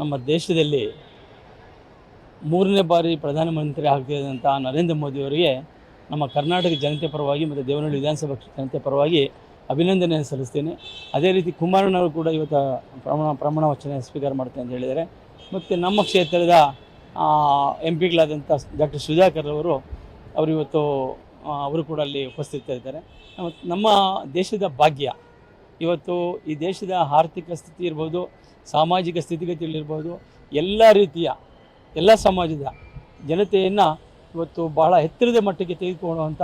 ನಮ್ಮ ದೇಶದಲ್ಲಿ ಮೂರನೇ ಬಾರಿ ಪ್ರಧಾನಮಂತ್ರಿ ಆಗ್ತಿದ್ದಂಥ ನರೇಂದ್ರ ಮೋದಿಯವರಿಗೆ ನಮ್ಮ ಕರ್ನಾಟಕ ಜನತೆ ಪರವಾಗಿ ಮತ್ತು ದೇವನಹಳ್ಳಿ ವಿಧಾನಸಭಾ ಜನತೆ ಪರವಾಗಿ ಅಭಿನಂದನೆ ಸಲ್ಲಿಸ್ತೇನೆ. ಅದೇ ರೀತಿ ಕುಮಾರಣ್ಣವರು ಕೂಡ ಇವತ್ತು ಪ್ರಮಾಣ ಪ್ರಮಾಣ ವಚನ ಸ್ವೀಕಾರ ಮಾಡ್ತೇನೆ ಅಂತ ಹೇಳಿದ್ದಾರೆ. ಮತ್ತು ನಮ್ಮ ಕ್ಷೇತ್ರದ ಎಂ ಪಿಗಳಾದಂಥ ಡಾಕ್ಟರ್ ಸುಧಾಕರ್ ಅವರು ಅವರು ಇವತ್ತು ಅವರು ಕೂಡ ಅಲ್ಲಿ ಉಪಸ್ಥಿತರಿದ್ದಾರೆ. ನಮ್ಮ ದೇಶದ ಭಾಗ್ಯ ಇವತ್ತು ಈ ದೇಶದ ಆರ್ಥಿಕ ಸ್ಥಿತಿ ಇರ್ಬೋದು ಸಾಮಾಜಿಕ ಸ್ಥಿತಿಗತಿಗಳಿರ್ಬೋದು ಎಲ್ಲ ರೀತಿಯ ಎಲ್ಲ ಸಮಾಜದ ಜನತೆಯನ್ನು ಇವತ್ತು ಬಹಳ ಎತ್ತರದ ಮಟ್ಟಕ್ಕೆ ತೆಗೆದುಕೊಳ್ಳುವಂಥ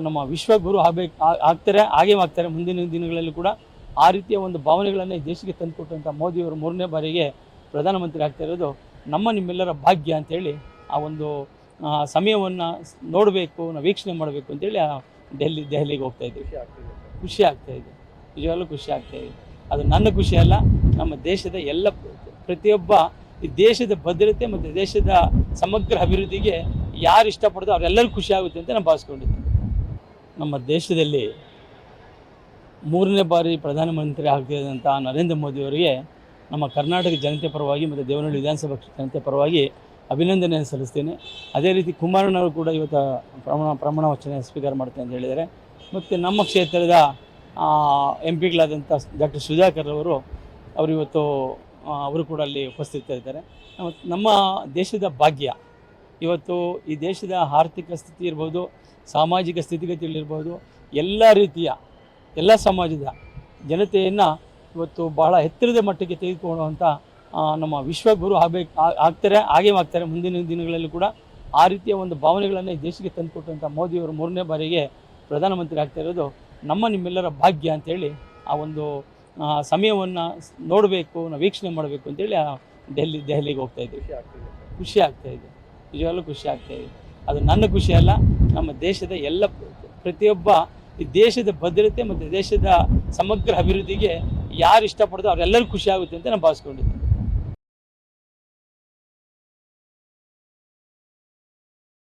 ನಮ್ಮ ವಿಶ್ವಗುರು ಆಗಬೇಕು ಆಗ್ತಾರೆ ಹಾಗೇ ಆಗ್ತಾರೆ. ಮುಂದಿನ ದಿನಗಳಲ್ಲಿ ಕೂಡ ಆ ರೀತಿಯ ಒಂದು ಭಾವನೆಗಳನ್ನು ಈ ದೇಶಕ್ಕೆ ತಂದುಕೊಟ್ಟಂಥ ಮೋದಿಯವರು ಮೂರನೇ ಬಾರಿಗೆ ಪ್ರಧಾನಮಂತ್ರಿ ಆಗ್ತಾ ಇರೋದು ನಮ್ಮ ನಿಮ್ಮೆಲ್ಲರ ಭಾಗ್ಯ ಅಂತೇಳಿ ಆ ಒಂದು ಸಮಯವನ್ನು ನೋಡಬೇಕು ನಾವು ವೀಕ್ಷಣೆ ಮಾಡಬೇಕು ಅಂತೇಳಿ ಡೆಲ್ಲಿ ದೆಹಲಿಗೆ ಹೋಗ್ತಾ ಇದ್ದೀವಿ. ಖುಷಿ ಆಗ್ತಾಯಿದೆ ನಿಜವಾಗ್ಲೂ ಖುಷಿ ಆಗ್ತಾ ಇದೆ. ಅದು ನನ್ನ ಖುಷಿ ಅಲ್ಲ, ನಮ್ಮ ದೇಶದ ಎಲ್ಲ ಪ್ರತಿಯೊಬ್ಬ ಈ ದೇಶದ ಭದ್ರತೆ ಮತ್ತು ದೇಶದ ಸಮಗ್ರ ಅಭಿವೃದ್ಧಿಗೆ ಯಾರು ಇಷ್ಟಪಡ್ತೋ ಅವರೆಲ್ಲರೂ ಖುಷಿ ಆಗುತ್ತೆ ಅಂತ ನಾನು ಭಾವಿಸ್ಕೊಂಡಿದ್ದೀನಿ. ನಮ್ಮ ದೇಶದಲ್ಲಿ ಮೂರನೇ ಬಾರಿ ಪ್ರಧಾನಮಂತ್ರಿ ಆಗ್ತಿದ್ದಂಥ ನರೇಂದ್ರ ಮೋದಿಯವರಿಗೆ ನಮ್ಮ ಕರ್ನಾಟಕ ಜನತೆ ಪರವಾಗಿ ಮತ್ತು ದೇವನಹಳ್ಳಿ ವಿಧಾನಸಭಾ ಜನತೆ ಪರವಾಗಿ ಅಭಿನಂದನೆ ಸಲ್ಲಿಸ್ತೇನೆ. ಅದೇ ರೀತಿ ಕುಮಾರಣ್ಣವರು ಕೂಡ ಇವತ್ತು ಪ್ರಮಾಣ ಪ್ರಮಾಣ ವಚನ ಸ್ವೀಕಾರ ಮಾಡ್ತೇನೆ ಅಂತ ಹೇಳಿದ್ದಾರೆ. ಮತ್ತು ನಮ್ಮ ಕ್ಷೇತ್ರದ ಎಂ ಪಿಗಳಾದಂಥ ಡಾಕ್ಟರ್ ಸುಧಾಕರ್ ಅವರು ಅವರು ಇವತ್ತು ಅವರು ಕೂಡ ಅಲ್ಲಿ ಉಪಸ್ಥಿತರಿದ್ದಾರೆ ಇದ್ದಾರೆ. ನಮ್ಮ ದೇಶದ ಭಾಗ್ಯ. ಇವತ್ತು ಈ ದೇಶದ ಆರ್ಥಿಕ ಸ್ಥಿತಿ ಇರ್ಬೋದು, ಸಾಮಾಜಿಕ ಸ್ಥಿತಿಗತಿಗಳಿರ್ಬೋದು ಎಲ್ಲ ರೀತಿಯ, ಎಲ್ಲ ಸಮಾಜದ ಜನತೆಯನ್ನು ಇವತ್ತು ಬಹಳ ಎತ್ತರದ ಮಟ್ಟಕ್ಕೆ ತೆಗೆದುಕೊಳ್ಳುವಂಥ ನಮ್ಮ ವಿಶ್ವಗುರು ಆಗಬೇಕು ಆಗ್ತಾರೆ, ಹಾಗೇ ಆಗ್ತಾರೆ. ಮುಂದಿನ ದಿನಗಳಲ್ಲಿ ಕೂಡ ಆ ರೀತಿಯ ಒಂದು ಭಾವನೆಗಳನ್ನು ದೇಶಕ್ಕೆ ತಂದುಕೊಟ್ಟಂಥ ಮೋದಿಯವರು ಮೂರನೇ ಬಾರಿಗೆ ಪ್ರಧಾನಮಂತ್ರಿ ಆಗ್ತಾ ಇರೋದು ನಮ್ಮ ನಿಮ್ಮೆಲ್ಲರ ಭಾಗ್ಯ ಅಂತೇಳಿ ಆ ಒಂದು ಸಮಯವನ್ನು ನೋಡಬೇಕು ನಾವು ವೀಕ್ಷಣೆ ಮಾಡಬೇಕು ಅಂತೇಳಿ ಆ ಡೆಲ್ಲಿ ದೆಹಲಿಗೆ ಹೋಗ್ತಾ ಇದ್ದೀವಿ. ಖುಷಿ ಆಗ್ತಾ ಇದೆ. ನಿಜವಾಗ್ಲೂ ಖುಷಿ ಆಗ್ತಾ ಇದೆ. ಅದು ನನ್ನ ಖುಷಿ ಅಲ್ಲ ನಮ್ಮ ದೇಶದ ಎಲ್ಲ ಪ್ರತಿಯೊಬ್ಬ ಈ ದೇಶದ ಭದ್ರತೆ ಮತ್ತು ದೇಶದ ಸಮಗ್ರ ಅಭಿವೃದ್ಧಿಗೆ ಯಾರು ಇಷ್ಟಪಡ್ತೋ ಅವರೆಲ್ಲರಿಗೂ ಖುಷಿ ಆಗುತ್ತೆ ಅಂತ ನಾನು ಭಾವಿಸ್ಕೊಂಡಿದ್ದೀನಿ.